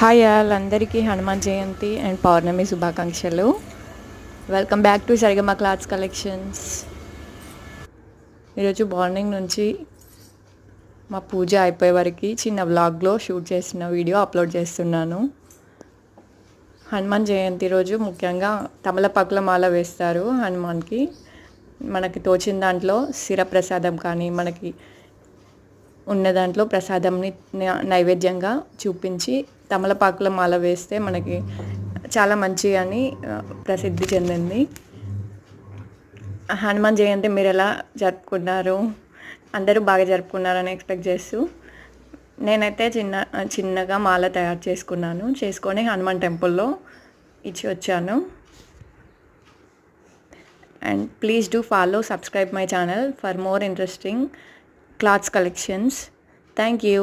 Hi all అందరికీ Hanuman Jayanti and పౌర్ణమి శుభాకాంక్షలు. Welcome back to Sarigama clothes collections ఈరోజు మార్నింగ్ నుంచి మా పూజ అయిపోయే వరకు చిన్న వ్లాగ్లో షూట్ చేసిన వీడియో అప్లోడ్ చేస్తున్నాను. హనుమాన్ జయంతి రోజు ముఖ్యంగా తమలపాకుల మాల వేస్తారు హనుమాన్కి. మనకి తోచిన దాంట్లో సిర ప్రసాదం కానీ మనకి ఉన్న దాంట్లో ప్రసాదంని నైవేద్యంగా చూపించి తమలపాకుల మాల వేస్తే మనకి చాలా మంచి అని ప్రసిద్ధి చెందింది. హనుమాన్ జయంతి మీరు ఎలా జరుపుకున్నారు? అందరూ బాగా జరుపుకున్నారని ఎక్స్పెక్ట్ చేస్తూ నేనైతే చిన్న చిన్నగా మాల తయారు చేసుకున్నాను. చేసుకొని హనుమాన్ టెంపుల్లో ఇచ్చి వచ్చాను. And please do follow subscribe my channel for more interesting clothes collections. Thank you.